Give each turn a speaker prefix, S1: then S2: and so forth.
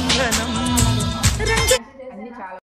S1: and